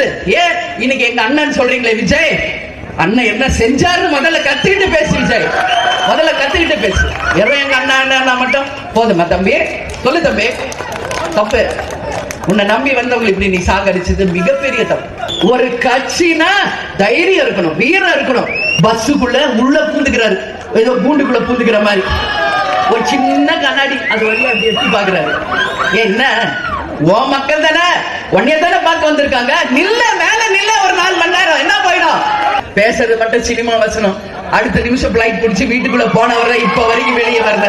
என்னது ஏன்? இன்னைக்கு எங்க அண்ணன் சொல்றீங்களே விஜய்? அண்ணன் என்ன செஞ்சாருன்னு முதல்ல கத்துக்கிட்டு பேசு விஜய். முதல்ல கத்துக்கிட்டு பேசு. எவ்வளவு எங்க அண்ணா அண்ணா மட்டும்? போதுமா தம்பி? சொல்லு தம்பி. தப்பு. உன்னை நம்பி வந்தவங்க இப்படி நீ சாகடிச்சது மிகப்பெரிய தப்பு. ஒரு கட்சினா தைரியம் இருக்கணும் வீரம் இருக்கணும். பஸ்ஸுக்குள்ள உள்ள பூந்துக்கிறாரு. ஏதோ கூண்டுக்குள்ள பூந்துக்கிற மாதிரி. ஒரு சின்ன கண்ணாடி அது வழியா அப்படி எட்டி பாக்குறாரு என்ன? ஓ மக்கள் தானே? ஒன்னே தானே பார்க்க வந்திருக்காங்க? நில்ல மேல நில்ல ஒரு நாலு மணி நேரம் என்ன போயிடும் பேசுறது மட்டும் சினிமா வசனம். அடுத்த நிமிஷம் பிளைட் பிடிச்சி வீட்டுக்குள்ள போனவரை இப்ப வரைக்கும் வெளியே வரல.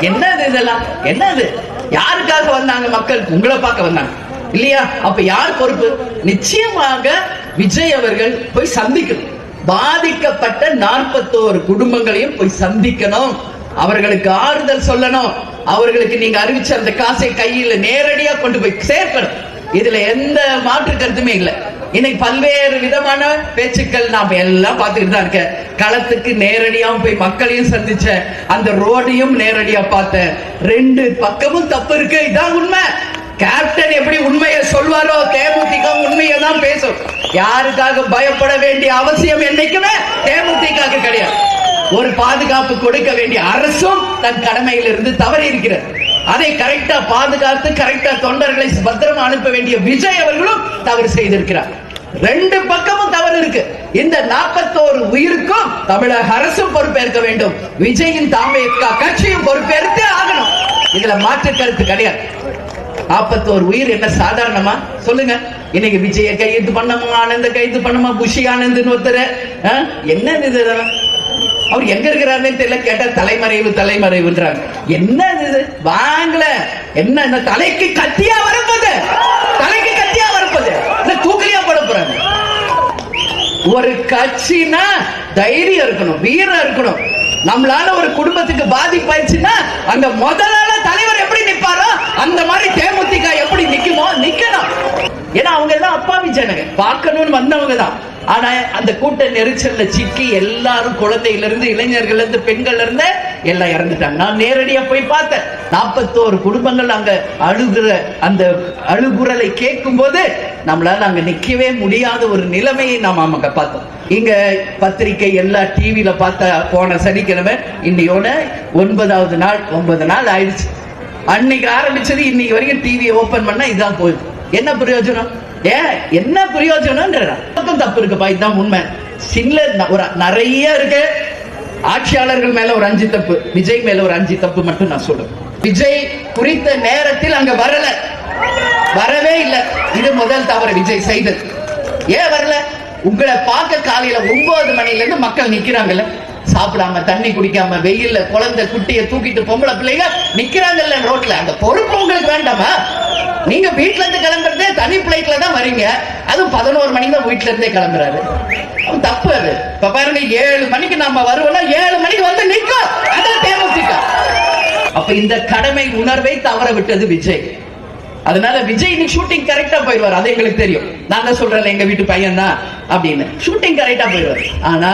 என்னது இதெல்லாம்? என்னது? யாருக்காக வந்தாங்க மக்கள்? உங்களை பார்க்க வந்தாங்க. இல்லையா? அப்ப யார் பொறுப்பு? நிச்சயமாக விஜய் அவர்கள் போய் சந்திக்கணும். பாதிக்கப்பட்ட நாற்பத்தோரு குடும்பங்களையும் போய் சந்திக்கணும். அவர்களுக்கு ஆறுதல் சொல்லணும். அவர்களுக்கு நீங்க அறிவிச்ச அந்த காசை கையில நேரடியா கொண்டு போய் சேர்க்கணும். இதுல எந்த மாற்று கருத்துமே இல்லை. இன்னைக்கு பல்வேறு விதமான பேச்சுக்கள் நாம எல்லாம் பார்த்துக்கிட்டு தான் இருக்க களத்துக்கு நேரடியா போய் மக்களையும் சந்திச்சேன். அந்த ரோடையும் நேரடியா பார்த்தேன். ரெண்டு பக்கமும் தப்பு இருக்கு. இதான் உண்மை. கேப்டன் எப்படி உண்மையை சொல்வாரோ தேமுதிக உண்மையை தான் பேசும். யாருக்காக பயப்பட வேண்டிய அவசியம் என்னைக்குமே தேமுதிக கிடையாது. ஒரு பாதுகாப்பு கொடுக்க வேண்டிய அரசும் தன் கடமையிலிருந்து தவறி இருக்கிறது அதை கரெக்டா பாதுகாத்து கரெக்டா தொண்டர்களை பத்திரமா அனுப்ப வேண்டிய விஜய் அவர்களும் தவறு செய்திருக்கிறார். ரெண்டு பக்கமும் தவறு இருக்கு. இந்த நாற்பத்தோரு உயிருக்கும் தமிழக அரசும் பொறுப்பேற்க வேண்டும். விஜயின் தாமே கட்சியும் பொறுப்பேற்று ஆகணும். இதுல மாற்று கருத்து கிடையாது. நாற்பத்தோரு உயிர் என்ன சாதாரணமா? சொல்லுங்க. இன்னைக்கு விஜய கைது பண்ணமா ஆனந்த கைது பண்ணமா புஷி ஆனந்த் ஒருத்தர் என்ன இது அவர் எங்க இருக்கிறாருன்னு தெரியல கேட்டா தலைமறைவு தலைமறைவுன்றாங்க. என்ன இது? வாங்கல. என்ன இந்த தலைக்கு கத்தியா வரப்போது தலைக்கு கத்தியா வரப்போது இந்த தூக்கலியா போட போறாங்க? ஒரு கட்சினா தைரியம் இருக்கணும் வீரம் இருக்கணும். நம்மளால ஒரு குடும்பத்துக்கு பாதிப்பாயிடுச்சுன்னா அந்த முதலாள தலைவர் எப்படி நிப்பாரோ அந்த மாதிரி தேமுதிக எப்படி நிக்குமோ நிக்கணும். ஏன்னா அவங்க எல்லாம் அப்பாவி ஜனங்க. பார்க்கணும்னு வந்தவங்க தான். ஆனா அந்த கூட்ட நெரிச்சல்ல சிக்கி எல்லாரும் குழந்தையில இருந்து இளைஞர்கள் இருந்து பெண்கள் இருந்து எல்லாம் இறந்துட்டாங்க. நான் நேரடியா போய் பார்த்தேன். நாற்பத்தோரு குடும்பங்கள் அங்க அழுகுற அந்த அழுகுரலை கேட்கும் போது நம்மளால அங்க நிக்கவே முடியாத ஒரு நிலைமையை நாம் அங்க பார்த்தோம். இங்க பத்திரிக்கை எல்லா டிவியில பார்த்த போன சனிக்கிழமை இன்னையோட ஒன்பதாவது நாள் ஒன்பது நாள் ஆயிடுச்சு. அன்னைக்கு ஆரம்பிச்சது இன்னைக்கு வரைக்கும் டிவியை ஓபன் பண்ணா இதுதான் போகுது. என்ன பிரயோஜனம்? ஏன் என்ன பிரயோஜனம்ன்ற தப்பு இருக்குப்பா இதுதான் உண்மை. சின்ன ஒரு நிறைய இருக்கு. ஆட்சியாளர்கள் மேல ஒரு அஞ்சு தப்பு விஜய் மேல ஒரு அஞ்சு தப்பு மட்டும் நான் சொல்றேன். விஜய் குறித்த நேரத்தில் அங்க வரல. வரவே இல்லை. இது முதல் தவறு விஜய் செய்தது. ஏன் வரல? உங்களை பார்க்க காலையில ஒன்பது மணில இருந்து மக்கள் நிக்கிறாங்கல்ல. சாப்பிடாம தண்ணி குடிக்காம வெயில்ல குழந்தை குட்டியை தூக்கிட்டு பொம்பளை பிள்ளைங்க நிக்கிறாங்கல்ல ரோட்ல. அந்த பொறுப்பு உங்களுக்கு வேண்டாமா? நீங்க வீட்டுல இருந்து கிளம்புறதே தனி பிளைட்ல தான் வரீங்க. அதுவும் பதினோரு மணிக்கு தான் வீட்டுல இருந்தே கிளம்புறாரு. அவன் தப்பு அது. இப்ப பாருங்க ஏழு மணிக்கு நாம வருவோம் ஏழு மணிக்கு வந்து நிற்கும் அதான் தேமுதிக. அப்ப இந்த கடமை உணர்வை தவற விட்டது விஜய். அதனால விஜய் இன்னைக்கு ஷூட்டிங் கரெக்டா போயிடுவார். அது எங்களுக்கு தெரியும். நான் தான் சொல்றேன் எங்க வீட்டு பையன் தான் அப்படின்னு ஷூட்டிங் கரெக்டா போயிடுவார். ஆனா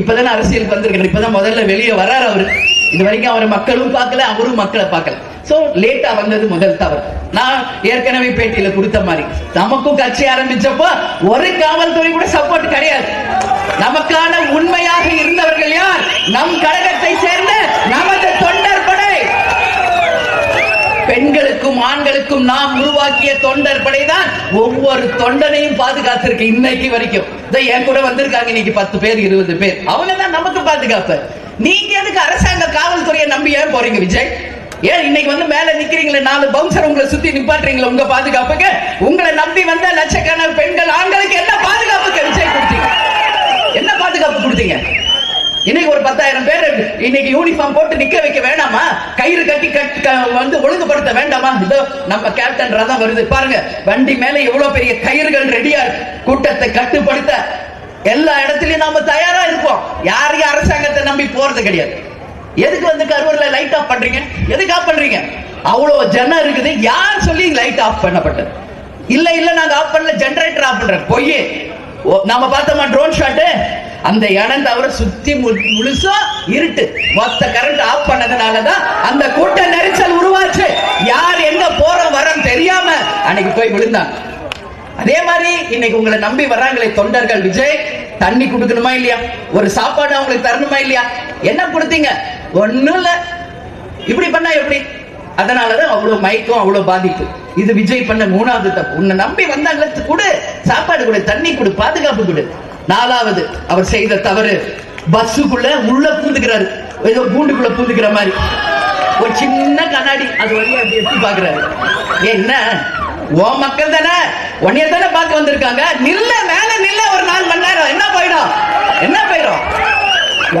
இப்பதானே அரசியலுக்கு வந்திருக்காரு. இப்பதான் முதல்ல வெளியே வராரு அவரு. இது வரைக்கும் அவர் மக்களும் பார்க்கல அவரும் மக்களை பார்க்கல. சோ லேட்டா வந்தது முதல் தவறு. நான் ஏற்கனவே பேட்டியில கொடுத்த மாதிரி. நமக்கும் கட்சி ஆரம்பிச்சப்போ ஒரு காவல்துறை கூட சப்போர்ட் கிடையாது. நமக்கான உண்மையாக இருந்தவர்கள் யார்? நம் கழகத்தை சேர்ந்த நமது தொண்டர் படை. பெண்களுக்கும் ஆண்களுக்கும் நாம் உருவாக்கிய தொண்டர் படைதான் ஒவ்வொரு தொண்டனையும் பாதுகாத்திருக்கு இன்னைக்கு வரைக்கும். என் கூட வந்திருக்காங்க இன்னைக்கு பத்து பேர் இருபது பேர். அவங்க தான் நமக்கு பாதுகாப்பு. நீங்க எதுக்கு அரசாங்க காவல்துறையை நம்பி ஏன் போறீங்க விஜய்? ஏன் இன்னைக்கு வந்து மேல நிக்கிறீங்களே நாலு பவுன்சர் உங்களை சுத்தி நிப்பாட்டுறீங்களா உங்க பாதுகாப்புக்கு? உங்களை நம்பி வந்த லட்சக்கணக்கான பெண்கள் ஆண்களுக்கு என்ன பாதுகாப்புக்கு விஜய் கொடுத்தீங்க? என்ன பாதுகாப்பு கொடுத்தீங்க? இன்னைக்கு ஒரு பத்தாயிரம் பேர் இன்னைக்கு யூனிஃபார்ம் போட்டு நிக்க வைக்க வேண்டாமா கயிறு கட்டி கட்டி வந்து ஒழுங்குபடுத்த வேண்டாமா? இதோ நம்ம கேப்டன் ரதம் வருது. பாருங்க வண்டி மேல எவ்வளவு பெரிய கயிறுகள் ரெடியா இருக்கு. கூட்டத்தை கட்டுப்படுத்த எல்லா இடத்துலயும் நாம தயாரா இருப்போம். யாரையும் அரசாங்கத்தை நம்பி போறது கிடையாது. எதுக்கு வந்து கருவறையில லைட் ஆஃப் பண்றீங்க? எதுக்கு ஆஃப் பண்றீங்க? அவ்வளவு ஜனம் இருக்குது. யார் சொல்லி லைட் ஆஃப் பண்ணப்பட்டது? இல்ல இல்ல நாங்க ஆஃப் பண்ணல. ஜெனரேட்டர் ஆஃப் பண்றோம். பொய் ஓ, நாம பார்த்தோமா ட்ரோன் ஷாட்டு அந்த இடம் தவிர சுத்தி முழுசா இருட்டு. மொத்த கரண்ட் ஆஃப் பண்ணதுனாலதான் அந்த கூட்ட நெரிசல் உருவாச்சு. யார் எங்க போற வரம் தெரியாம அன்னைக்கு போய் விழுந்தாங்க அதே மாதிரி இன்னைக்கு உங்களை நம்பி வர்றாங்களே தொண்டர்கள் விஜய் தண்ணி கொடுக்கணுமா இல்லையா? ஒரு சாப்பாடு அவங்களுக்கு தரணுமா இல்லையா? என்ன கொடுத்தீங்க? ஒண்ணும் இல்ல. இப்படி பண்ணா எப்படி? அதனாலதான் அவ்வளவு மயக்கம் அவ்வளவு பாதிப்பு. இது விஜய் பண்ண மூணாவது தப்பு. உன்னை நம்பி வந்தாங்களே கொடு. சாப்பாடு கொடு தண்ணி கொடு பாதுகாப்பு கொடு. நாலாவது அவர் செய்த தவறு. பஸ்ஸுக்குள்ள உள்ள பூந்துக்கிறாரு. ஏதோ கூண்டுக்குள்ள பூந்துக்கிற மாதிரி. ஒரு சின்ன கண்ணாடி அது வழியா அப்படி எட்டி பாக்குறாரு என்ன? ஓ மக்கள் தானே? உன்னைய தானே பார்க்க வந்திருக்காங்க. நில்ல மேல நில்ல ஒரு நாலு மணி நேரம். என்ன போயிடும்? என்ன போயிடும்?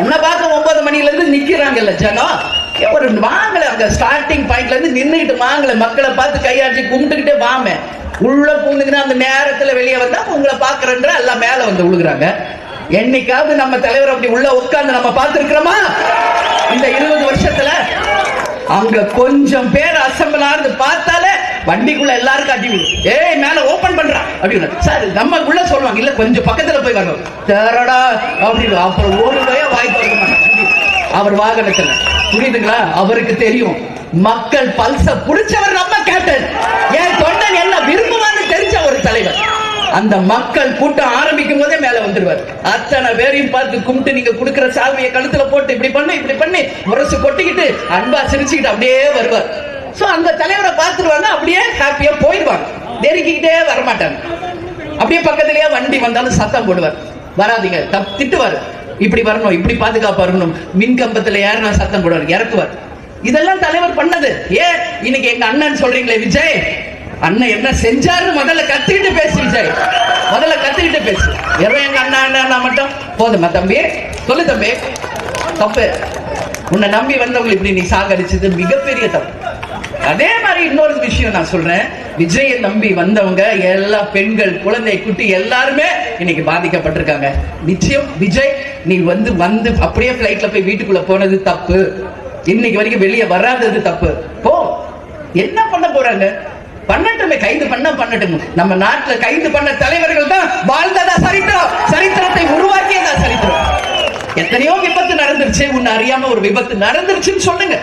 என்ன பார்க்க ஒன்பது மணில இருந்து நிக்கிறாங்கல்ல ஜனம். ஒரு வாங்கல அங்க ஸ்டார்டிங் பாயிண்ட்ல இருந்து நின்னுகிட்டு வாங்கல மக்களை பார்த்து கையாட்டி கும்பிட்டுக்கிட்டே வாமே. உள்ள பூந்துக்கினா அந்த நேரத்துல வெளியே வந்தா உங்களை பாக்குறன்ற எல்லாம் மேல வந்து விழுகுறாங்க என்னைக்காவது நம்ம தலைவர் அப்படி உள்ள உட்கார்ந்து நம்ம பார்த்திருக்கிறோமா? இந்த இருபது வருஷத்துல அங்க கொஞ்சம் பேர் அசம்பிள் ஆனது பார்த்தாலே வண்டிக்குள்ள எல்லாரும் காட்டி விடும் ஏய் மேல ஓபன் பண்றான் அப்படின்னு சார் நம்ம உள்ள சொல்லுவாங்க. இல்ல கொஞ்சம் பக்கத்துல போய் வரணும். தேரடா அப்படின்னு அப்புறம் ஒரு வய வாய் திறக்க மாட்டாங்க. அவர் வாகனத்துல. புரியுதுங்களா? அவருக்கு தெரியும். மக்கள் பல்ச புடிச்சவர் நம்ம கேப்டன் ஏன் தொண்டன் என்ன விரும்புவான்னு தெரிஞ்ச ஒரு தலைவர். அந்த மக்கள் கூட்டம் ஆரம்பிக்கும் போதே மேல வந்துருவார். அத்தனை பேரையும் பார்த்து கும்பிட்டு நீங்க கொடுக்குற சால்வையை கழுத்துல போட்டு இப்படி பண்ணு இப்படி பண்ணி. முரசு கொட்டிக்கிட்டு அன்பா சிரிச்சுக்கிட்டு அப்படியே வருவார். சோ அந்த தலைவரை பார்த்துருவாங்க அப்படியே ஹாப்பியா போயிடுவாங்க. நெருக்கிக்கிட்டே வரமாட்டாங்க. அப்படியே பக்கத்துலயே வண்டி வந்தாலும் சத்தம் போடுவார். வராதீங்க தப் திட்டுவார். இப்படி வரணும் இப்படி பாதுகாப்பு வரணும். மின் கம்பத்துல ஏறினா சத்தம் போடுவார் இறக்குவார். இதெல்லாம் தலைவர் பண்ணது. ஏன்? இன்னைக்கு எங்க அண்ணன் சொல்றீங்களே விஜய்? அண்ணன் என்ன செஞ்சாருன்னு முதல்ல கத்துக்கிட்டு பேசு விஜய். முதல்ல கத்துக்கிட்டு பேசு. வெறும் எங்க அண்ணா அண்ணா மட்டும்? போதுமா தம்பி? சொல்லு தம்பி. தப்பு. உன்னை நம்பி வந்தவங்க இப்படி நீ சாகடிச்சது மிகப்பெரிய தப்பு. அதே மாதிரி இன்னொரு விஷயம் நான் சொல்றேன். விஜயை நம்பி வந்தவங்க எல்லா பெண்கள் குழந்தை குட்டி எல்லாருமே இன்னைக்கு பாதிக்கப்பட்டிருக்காங்க. நிச்சயம் விஜய் நீ வந்து வந்து அப்படியே பிளைட்ல போய் வீட்டுக்குள்ள போனது தப்பு. இன்னைக்கு வரைக்கும் வெளியே வராதது தப்பு. போ. என்ன பண்ண போறாங்க? பண்ணட்டுமே கைது பண்ண பண்ணட்டும். நம்ம நாட்டுல கைது பண்ண தலைவர்கள் தான் வாழ்ந்ததா சரித்திரம். சரித்திரத்தை உருவாக்கியதா சரித்திரம். எத்தனையோ விபத்து நடந்துருச்சு. உன்னை அறியாம ஒரு விபத்து நடந்துருச்சுன்னு சொல்லுங்க.